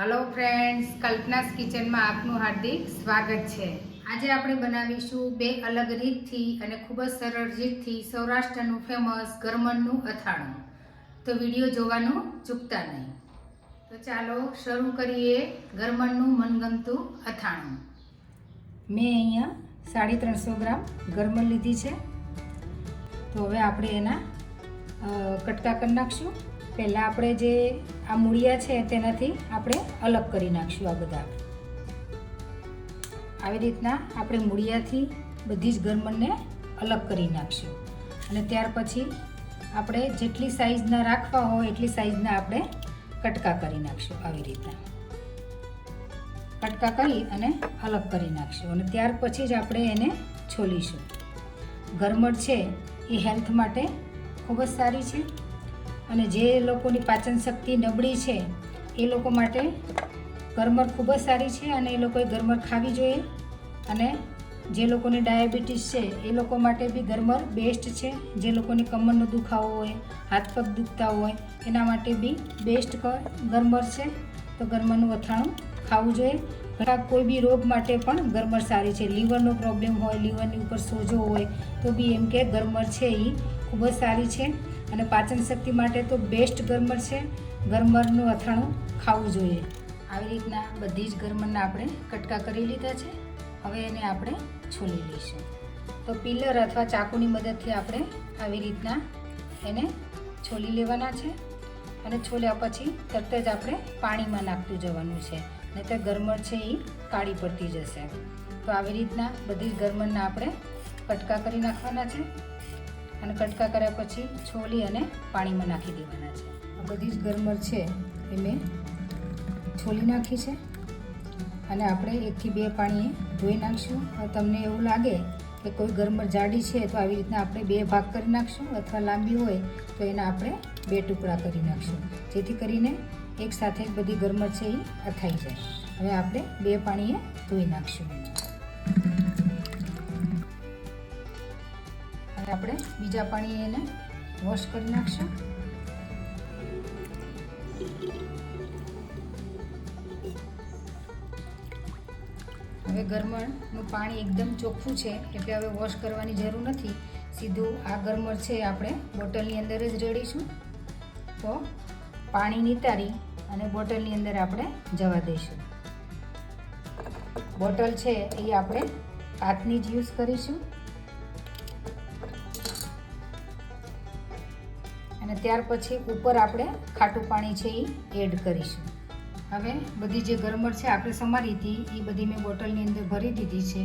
Hello friends કલ્પનાસ કિચનમાં આપનું હાર્દિક સ્વાગત છે. આજે આપણે બનાવીશું બે અલગ રીતથી અને ખૂબ જ સરળ રીતથી સૌરાષ્ટ્રનું ફેમસ ગરમનનું અથાણું. તો વીડિયો જોવાનું ચૂકતા નહીં. તો ચાલો શરૂ કરીએ ગરમનનું મનગમતું અથાણું. મેં અહીંયા સાડી ત્રણસો ગ્રામ ગરમન લીધી છે. તો હવે આપણે એના કટકા કરી નાખશું. પહેલાં આપણે જે આ મૂળિયા છે તેનાથી આપણે અલગ કરી નાખશું આ બધા. આવી રીતના આપણે મૂળિયાથી બધી જ ગરમનને અલગ કરી નાખશું. અને ત્યાર પછી આપણે જેટલી સાઈઝના રાખવા હોય એટલી સાઈઝના આપણે કટકા કરી નાખશું આવી રીતના. કટકા કરી અને અલગ કરી નાખશું અને ત્યાર પછી જ આપણે એને છોલીશું. ગરમડ છે એ હેલ્થ માટે ખૂબ જ સારી છે. અને જે લોકોની પાચન શક્તિ નબળી છે, એ લોકો માટે ગરમર ખૂબ જ સારી છે અને એ લોકોએ ગરમર ખાવી જોઈએ. અને જે લોકોને ડાયાબિટીસ છે, એ લોકો માટે બી ગરમર બેસ્ટ છે. જે લોકોને કમરનો દુખાવો હોય, હાથ પગ દુખતા હોય, એના માટે બી બેસ્ટ ગરમર છે. તો ગરમરનું અથાણું ખાવું જોઈએ. ઘણા કોઈ બી રોગ માટે પણ ગરમર સારી છે. લીવરનો પ્રોબ્લેમ હોય, લીવરની ઉપર સોજો હોય, તો બી એમ કે ગરમર છે એ ખૂબ જ સારી છે. અને પાચન શક્તિ માટે તો બેસ્ટ ગરમર છે. ગરમરનું અથાણું ખાવું જોઈએ. આવી રીતના બધી જ ગરમરના આપણે કટકા કરી લીધા છે. હવે એને આપણે છોલી લઈશું. તો પિલર અથવા ચાકુની મદદથી આપણે આવી રીતના એને છોલી લેવાના છે. અને છોલ્યા પછી તરત જ આપણે પાણીમાં નાખતું જવાનું છે. નહીં તો ગરમર છે એ કાળી પડતી જશે. તો આવી રીતના બધી જ ગરમરના આપણે કટકા કરી નાખવાના છે. અને કટકા કર્યા પછી છોલી અને પાણીમાં નાખી દેવાના છે. આ બધી જ ગરમર છે એ મેં છોલી નાખી છે. અને આપણે એકથી બે પાણીએ ધોઈ નાખશું. તમને એવું લાગે કે કોઈ ગરમર જાડી છે તો આવી રીતના આપણે બે ભાગ કરી નાખશું અથવા લાંબી હોય તો એના આપણે બે ટુકડા કરી નાખશું. જેથી કરીને એક સાથે જ બધી ગરમર છે એ અથાઈ જાય. હવે આપણે બે પાણીએ ધોઈ નાખશું. અને આપણે બીજા પાણી એને વોશ કરી નાખશું. હવે ગરમરનું પાણી એકદમ ચોખ્ખું છે, એટલે હવે વોશ કરવાની જરૂર નથી. સીધું આ ગરમર છે, આપણે બોટલની અંદર જ રેડીશું. તો પાણી નિતારી અને બોટલની અંદર આપણે જવા દઈશું. બોટલ છે, એ આપણે કાચની જ યુઝ કરીશું. ત્યાર પછી ઉપર આપણે ખાટું પાણી છે એ એડ કરીશું. હવે બધી જે ગરમર છે આપણે સમારી હતી એ બધી મેં બોટલની અંદર ભરી દીધી છે.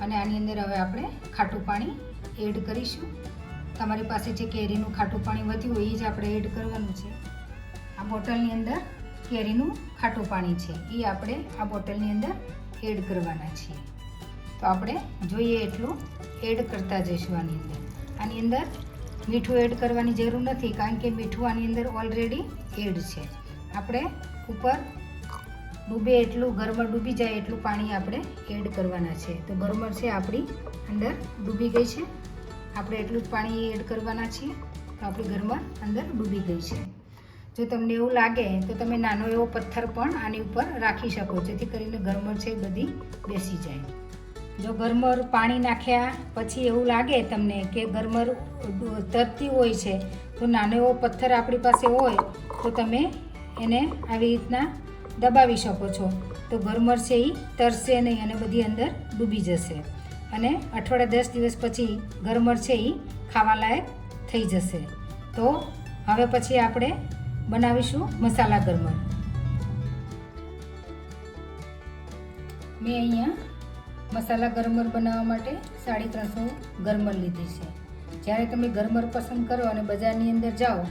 અને આની અંદર હવે આપણે ખાટું પાણી એડ કરીશું. તમારી પાસે જે કેરીનું ખાટું પાણી વધ્યું હોય એ જ આપણે એડ કરવાનું છે. આ બોટલની અંદર કેરીનું ખાટું પાણી છે એ આપણે આ બોટલની અંદર એડ કરવાના છીએ. તો આપણે જોઈએ એટલું એડ કરતા જઈશું આની અંદર. આની અંદર મીઠું એડ કરવાની જરૂર નથી કારણ કે મીઠું આની અંદર ઓલરેડી એડ છે. આપણે ઉપર ડૂબે એટલું ગરમર ડૂબી જાય એટલું પાણી આપણે એડ કરવાના છે. તો ગરમર છે આપણી અંદર ડૂબી ગઈ છે. આપણે એટલું જ પાણી એડ કરવાના છીએ તો આપણી ગરમર અંદર ડૂબી ગઈ છે. જો તમને એવું લાગે તો તમે નાનો એવો પથ્થર પણ આની ઉપર રાખી શકો, જેથી કરીને ગરમર છે બધી બેસી જાય. જો ગરમર પાણી નાખ્યા પછી એવું લાગે તમને કે ગરમર તરતી હોય છે, તો નાનો એવો પથ્થર આપણી પાસે હોય, તો તમે એને આવી રીતના દબાવી શકો છો. તો ગરમર છે એ તરશે નહીં અને બધી અંદર ડૂબી જશે. અને અઠવાડિયા દસ દિવસ પછી ગરમર છે એ ખાવાલાયક થઈ જશે. તો હવે પછી આપણે બનાવીશું મસાલા ગરમર. મેં અહીંયા મસાલા ગરમર બનાવવા માટે સાડી ત્રણસો ગરમર લીધી છે. જ્યારે તમે ગરમર પસંદ કરો અને બજારની અંદર જાઓ,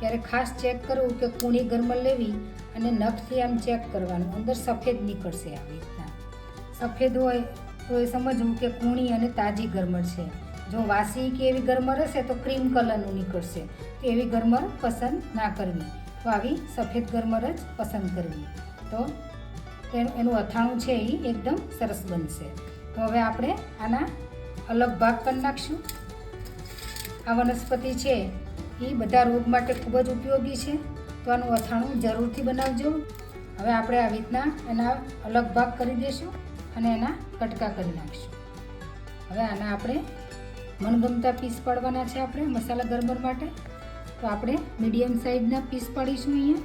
ત્યારે ખાસ ચેક કરવું કે કૂણી ગરમર લેવી અને નખથી આમ ચેક કરવાનું. અંદર સફેદ નીકળશે આવી રીતના. સફેદ હોય તો એ સમજવું કે કૂણી અને તાજી ગરમર છે. જો વાસી કે એવી ગરમર હશે તો ક્રીમ કલરનું નીકળશે. તો એવી ગરમર પસંદ ના કરવી. તો આવી સફેદ ગરમર જ પસંદ કરવી. તો એનું અથાણું છે એ એકદમ સરસ બનશે. તો હવે આપણે આના અલગ ભાગ કરી નાખશું. આ વનસ્પતિ છે એ બધા રોગ માટે ખૂબ જ ઉપયોગી છે. તો આનું અથાણું જરૂરથી બનાવજો. હવે આપણે આવી રીતના એના અલગ ભાગ કરી દઈશું અને એના કટકા કરી નાખીશું. હવે આના આપણે મનગમતા પીસ પાડવાના છે આપણે મસાલા ગરબર માટે. તો આપણે મીડિયમ સાઇઝના પીસ પાડીશું અહીંયા.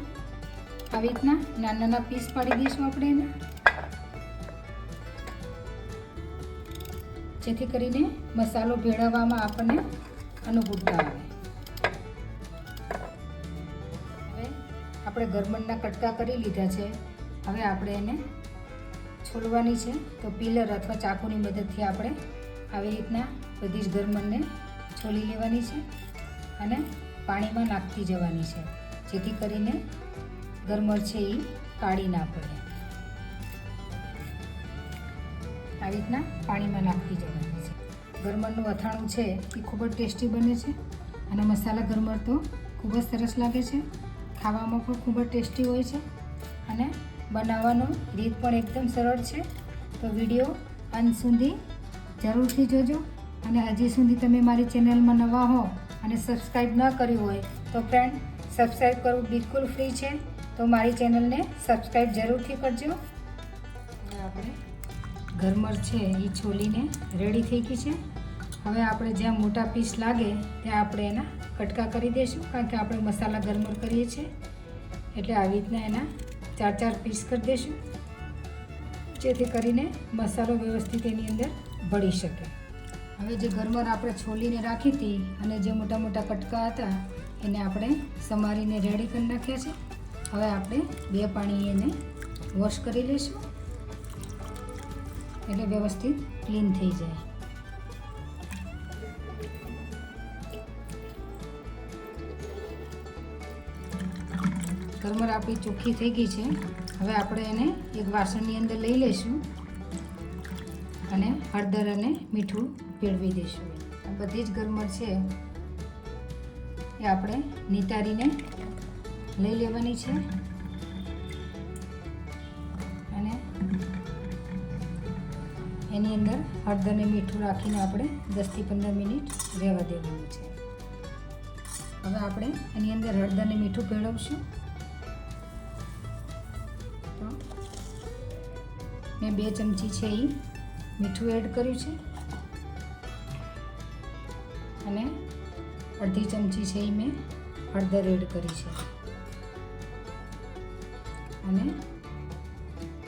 આવી રીતના નાના નાના પીસ પાડી દઈશું આપણે એના. જેથી કરીને મસાલો ભેળવવામાં આપણને અનુકૂળતા આવે. હવે આપણે ગરમણના કટકા કરી લીધા છે. હવે આપણે એને છોલવાની છે. તો પીલર અથવા ચાકુની મદદથી આપણે આવી રીતના બધી જ ગરમણને છોલી લેવાની છે અને પાણીમાં નાખતી જવાની છે. જેથી કરીને ગરમર છે એ કાઢી ના પડે આવી રીતના પાણીમાં નાખતી જવાની છે. ગરમરનું અથાણું છે એ ખૂબ જ ટેસ્ટી બને છે અને મસાલા ગરમર તો ખૂબ જ સરસ લાગે છે. ખાવામાં પણ ખૂબ જ ટેસ્ટી હોય છે અને બનાવવાનો રીત પણ એકદમ સરળ છે. તો વીડિયો અંત સુધી જરૂરથી જોજો અને હજી સુધી તમે મારી ચેનલમાં નવા હો અને સબસ્ક્રાઈબ ન કર્યું હોય તો ફ્રેન્ડ સબસ્ક્રાઈબ કરવું બિલકુલ ફ્રી છે. તો મારી ચેનલને સબસ્ક્રાઈબ જરૂરથી કરજો. આપણે ગરમર છે એ છોલીને રેડી થઈ ગઈ છે. હવે આપણે જ્યાં મોટા પીસ લાગે, ત્યાં આપણે એના કટકા કરી દઈશું કારણ કે આપણે મસાલા ગરમર કરીએ છીએ. એટલે આવી રીતના એના ચાર ચાર પીસ કરી દઈશું જેથી કરીને મસાલો વ્યવસ્થિત એની અંદર ભળી શકે. હવે જે ગરમર આપણે છોલીને રાખી હતી અને જે મોટા મોટા કટકા હતા, એને આપણે સમારીને રેડી કરી નાખ્યા છે. હવે આપણે બે પાણી એને વોશ કરી લઈશું. એટલે વ્યવસ્થિત ક્લીન થઈ જાય. ગરમર આપણી ચોખ્ખી થઈ ગઈ છે. હવે આપણે એને એક વાસણની અંદર લઈ લઈશું અને હળદર અને મીઠું ભેળવી દઈશું. બધી જ ગરમર છે એ આપણે નિતારીને લઈ લેવાની છે. અને એની અંદર હળદરને મીઠું રાખીને આપણે દસથી પંદર મિનિટ રહેવા દેવાનું છે. હવે આપણે એની અંદર હળદરને મીઠું ભેળવશું. મેં બે ચમચી છે એ મીઠું એડ કર્યું છે. અને અડધી ચમચી છે એ મેં હળદર એડ કરી છે. અને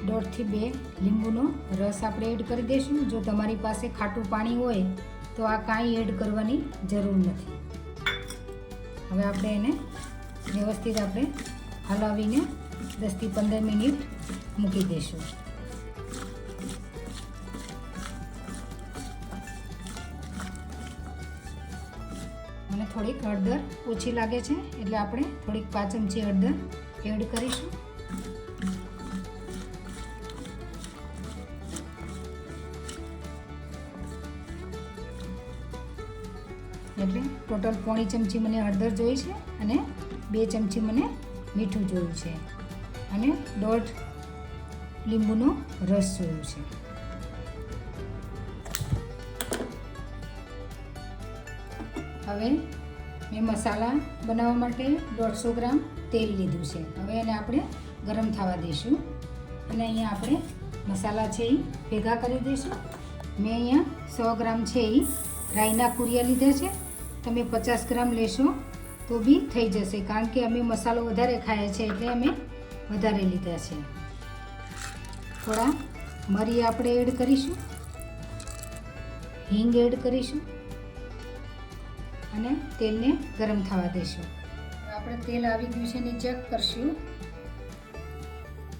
દોઢથી બે લીંબુનો રસ આપણે એડ કરી દઈશું. જો તમારી પાસે ખાટું પાણી હોય, તો આ કાંઈ એડ કરવાની જરૂર નથી. હવે આપણે એને વ્યવસ્થિત આપણે હલાવીને દસથી પંદર મિનિટ મૂકી દઈશું. મને થોડીક હળદર ઓછી લાગે છે, એટલે આપણે થોડીક પાંચ ચમચી હળદર એડ કરીશું. એટલે ટોટલ પોણી ચમચી મને હળદર જોઈ છે અને બે ચમચી મને મીઠું જોયું છે. અને દોઢ લીંબુનો રસ જોયો છે. હવે મેં મસાલા બનાવવા માટે દોઢસો ગ્રામ તેલ લીધું છે. હવે એને આપણે ગરમ થવા દઈશું. અને અહીંયા આપણે મસાલા છે એ ભેગા કરી દઈશું. મેં અહીંયા સો ગ્રામ છે એ રાઈના કુરિયા લીધા છે. તમે પચાસ ગ્રામ લેશો તો બી થઈ જશે, કારણ કે અમે મસાલો વધારે ખાઈએ છીએ એટલે અમે વધારે લીધા છે. થોડા મરી આપણે એડ કરીશું. હિંગ એડ કરીશું. અને તેલને ગરમ થવા દઈશું આપણે તેલ આવી ગયું છે ને ચેક કરશું.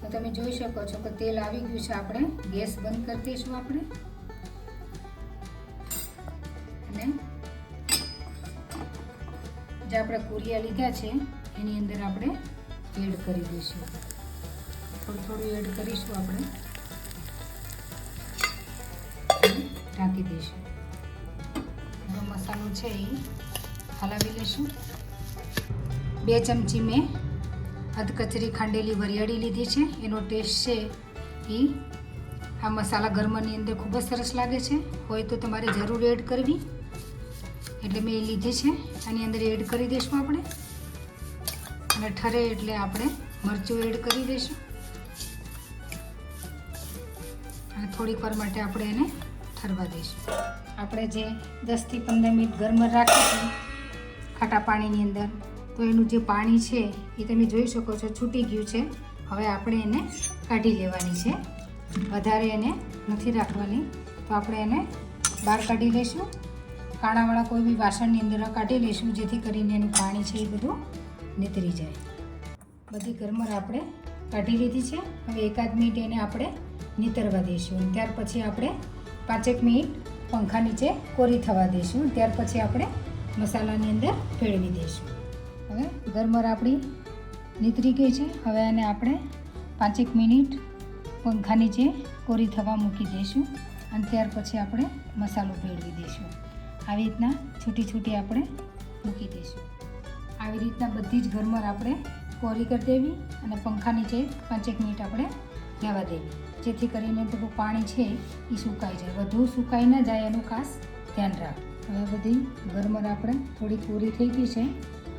તો તમે જોઈ શકો છો કે તેલ આવી ગયું છે, આપણે ગેસ બંધ કરી દઈશું આપણે. અને જે આપણે કુરિયા લીધા છે, એની અંદર આપણે એડ કરી દઈશું. થોડું થોડું એડ કરીશું આપણે. ઢાંકી દઈશું. મસાલો છે એ હલાવી લઈશું. બે ચમચી મેં અધકચરી ખાંડેલી વરિયાળી લીધી છે. એનો ટેસ્ટ છે એ આ મસાલા ગરમની અંદર ખૂબ જ સરસ લાગે છે. હોય તો તમારે જરૂર એડ કરવી. એટલે મેં એ લીધી છે. આની અંદર એડ કરી દઈશું આપણે. અને ઠરે એટલે આપણે મરચું એડ કરી દઈશું. અને થોડીક વાર માટે આપણે એને ઠરવા દઈશું. આપણે જે દસથી પંદર મિનિટ ગરમ રાખીશું ખાટા પાણીની અંદર. તો એનું જે પાણી છે એ તમે જોઈ શકો છો છૂટી ગયું છે. હવે આપણે એને કાઢી લેવાની છે. વધારે એને નથી રાખવાની. તો આપણે એને બહાર કાઢી લઈશું. કાણાવાળા કોઈ બી વાસણની અંદર કાઢી લઈશું, જેથી કરીને એનું પાણી છે એ બધું નીતરી જાય. બધી ગરમર આપણે કાઢી લીધી છે. હવે એકાદ મિનિટ એને આપણે નીતરવા દઈશું. ત્યાર પછી આપણે પાંચેક મિનિટ પંખા નીચે કોરી થવા દઈશું. ત્યાર પછી આપણે મસાલાની અંદર ભેળવી દઈશું. હવે ગરમર આપણી નીતરી ગઈ છે. હવે એને આપણે પાંચેક મિનિટ પંખા નીચે કોરી થવા મૂકી દઈશું અને ત્યાર પછી આપણે મસાલો ભેળવી દઈશું. આવી રીતના છૂટી છૂટી આપણે મૂકી દઈશું. આવી રીતના બધી જ ગરમર આપણે કોરી કરી દેવી અને પંખા નીચે પાંચેક મિનિટ આપણે રહેવા દેવી. જેથી કરીને પેલું પાણી છે એ સુકાઈ જાય. વધુ સુકાઈ ન જાય એનું ખાસ ધ્યાન રાખ હવે બધી ગરમર આપણે થોડી કોરી થઈ ગઈ છે.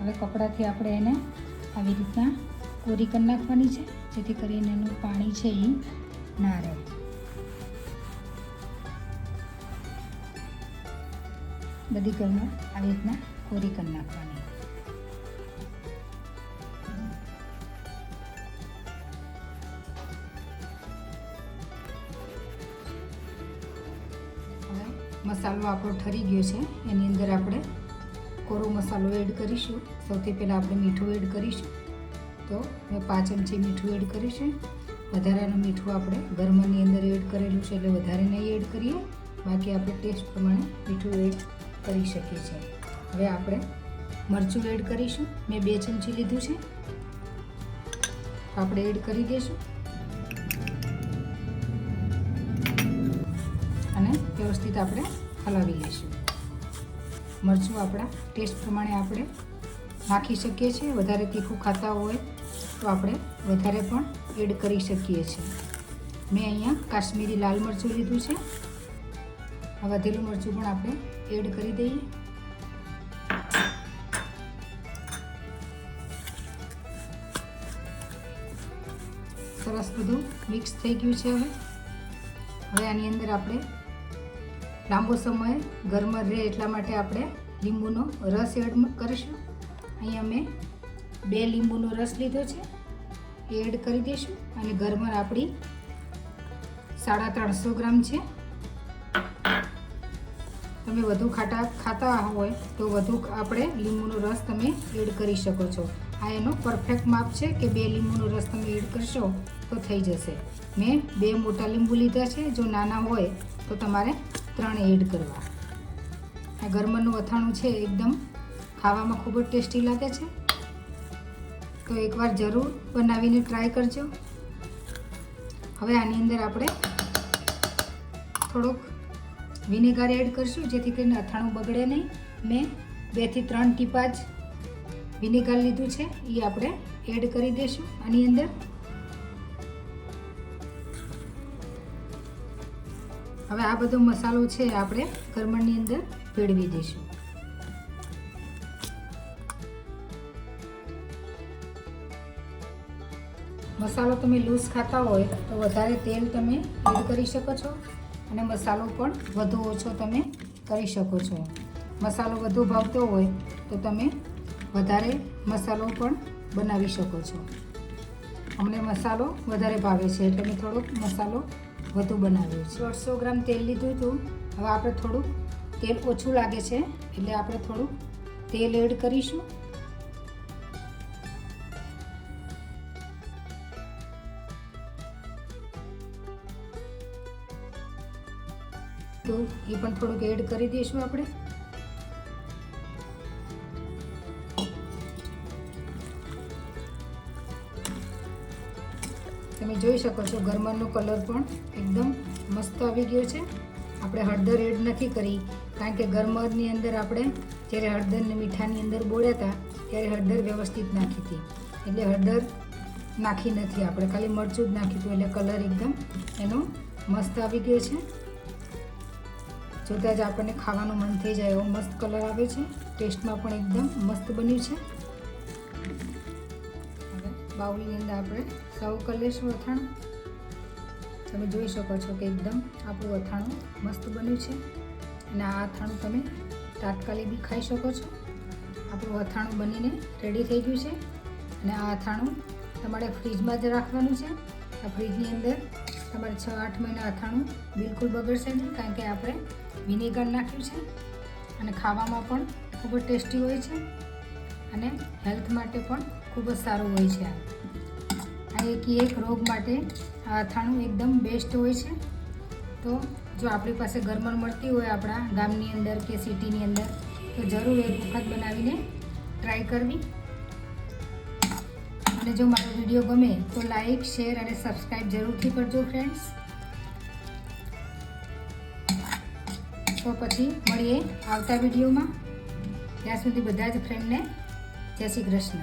હવે કપડાથી આપણે એને આવી રીતના કોરી કરી નાખવાની છે, જેથી કરીને એનું પાણી છે એ ના રહે. બધી ગરમર આવી રીતના કોરી કરી નાખવાની. મસાલો આપણો ઠરી ગયો છે. એની અંદર આપણે કોરો મસાલો એડ કરીશું. સૌથી પહેલાં આપણે મીઠું એડ કરીશું. તો મેં પાંચ ચમચી મીઠું એડ કરીશું. વધારાનું મીઠું આપણે ઘરમાંની અંદર એડ કરેલું છે એટલે વધારે નહીં એડ કરીએ. બાકી આપણે ટેસ્ટ પ્રમાણે મીઠું એડ કરી શકીએ છીએ. હવે આપણે મરચું એડ કરીશું. મેં બે ચમચી લીધું છે. આપણે એડ કરી દઈશું. અને વ્યવસ્થિત આપણે હલાવી લઈશું. મરચું આપણા ટેસ્ટ પ્રમાણે આપણે નાખી શકીએ છીએ. વધારે તીખું ખાતા હોય તો આપણે વધારે પણ એડ કરી શકીએ છીએ. મેં અહીંયા કાશ્મીરી લાલ મરચું લીધું છે. આ વધેલું મરચું પણ આપણે એડ કરી દઈએ. સરસ બધું મિક્સ થઈ ગયું છે હવે. હવે આની અંદર આપણે લાંબો સમય ગરમર રહે એટલા માટે આપણે લીંબુનો રસ એડ કરીશું. અહીંયા મેં બે લીંબુનો રસ લીધો છે, એ એડ કરી દઈશું અને ગરમર આપણી સાડા ત્રણસો ગ્રામ છે. તમે વધુ ખાટા, ખાતા હોય તો વધુ આપણે લીંબુનો રસ તમે એડ કરી શકો છો. આ એનો પરફેક્ટ માપ છે કે બે લીંબુનો રસ તમે એડ કરશો તો થઈ જશે. મેં બે મોટા લીંબુ લીધા છે, જો નાના હોય તો તમારે ત્રણ એડ કરવા. આ ગરમરનું અથાણું છે એકદમ. ખાવામાં ખૂબ જ ટેસ્ટી લાગે છે. તો એકવાર જરૂર બનાવીને ટ્રાય કરજો. હવે આની અંદર આપણે થોડોક વિનેગર એડ કરશું, જેથી કરીને અથાણું બગડે નહીં. મેં બેથી ત્રણ ટીપા જ વિનેગર લીધું છે. એ આપણે એડ કરી દઈશું આની અંદર હવે આ બધો મસાલો છે આપણે ગરમણની અંદર ભેળવી દઈશું. મસાલો તમે લૂઝ ખાતા હોય તો વધારે તેલ તમે એડ કરી શકો છો અને મસાલો પણ વધુ ઓછો તમે કરી શકો છો. મસાલો વધુ ભાવતો હોય તો તમે વધારે મસાલો પણ બનાવી શકો છો. અમને મસાલો વધારે ભાવે છે એટલે મેં થોડોક મસાલો વધુ બનાવ્યું છે. દોઢસો ગ્રામ તેલ લીધું હતું. હવે આપણે થોડુંક તેલ ઓછું લાગે છે, એટલે આપણે થોડુંક તેલ એડ કરીશું. તો એ પણ થોડુંક એડ કરી દઈશું આપણે. તમે જોઈ શકો છો ગરમરનો કલર પણ એકદમ મસ્ત આવી ગયો છે. આપણે હળદર એડ નથી કરી, કારણ કે ગરમરની અંદર આપણે જ્યારે હળદરને મીઠાની અંદર બોળ્યા હતા, ત્યારે હળદર વ્યવસ્થિત નાખી હતી. એટલે હળદર નાખી નથી આપણે, ખાલી મરચું જ નાખ્યું હતું, એટલે કલર એકદમ એનો મસ્ત આવી ગયો છે. જોતાં જ આપણને ખાવાનું મન થઈ જાય એવો મસ્ત કલર આવે છે. ટેસ્ટમાં પણ એકદમ મસ્ત બન્યું છે. બાઉલની અંદર આપણે સર્વ કરી લઈશું અથાણું. તમે જોઈ શકો છો કે એકદમ આપણું અથાણું મસ્ત બન્યું છે. અને આ અથાણું તમે તાત્કાલિક બી ખાઈ શકો છો. આપણું અથાણું બનીને રેડી થઈ ગયું છે. અને આ અથાણું તમારે ફ્રીજમાં જ રાખવાનું છે. આ ફ્રીજની અંદર તમારે છ આઠ મહિના અથાણું બિલકુલ બગડશે નહીં, કારણ કે આપણે વિનેગર નાખ્યું છે. અને ખાવામાં પણ ખૂબ જ ટેસ્ટી હોય છે. અને હેલ્થ માટે પણ ખૂબ જ સારું હોય છે આ. એક એક રોગ માટે આ અથાણું એકદમ બેસ્ટ હોય છે. તો જો આપણી પાસે ગરમર મળતી હોય આપણા ગામની અંદર કે સિટીની અંદર, તો જરૂર એક વખત બનાવીને ટ્રાય કરવી. અને જો મારો વીડિયો ગમે તો લાઈક શેર અને સબસ્ક્રાઈબ જરૂરથી કરજો ફ્રેન્ડ્સ તો પછી મળીએ આવતા વિડીયોમાં. ત્યાં સુધી બધા જ ફ્રેન્ડને જય શ્રી કૃષ્ણ.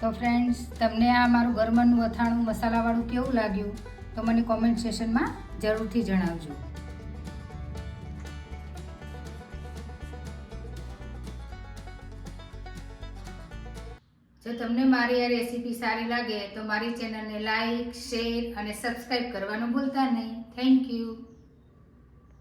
તો ફ્રેન્ડ્સ તમને આ મારું ગરમનું અથાણું મસાલાવાળું કેવું લાગ્યું? તો મને કોમેન્ટ સેશનમાં જરૂરથી જણાવજો. જો તમને મારી આ રેસીપી સારી લાગે, તો મારી ચેનલને લાઈક શેર અને સબસ્ક્રાઈબ કરવાનું ભૂલતા નહીં. Thank you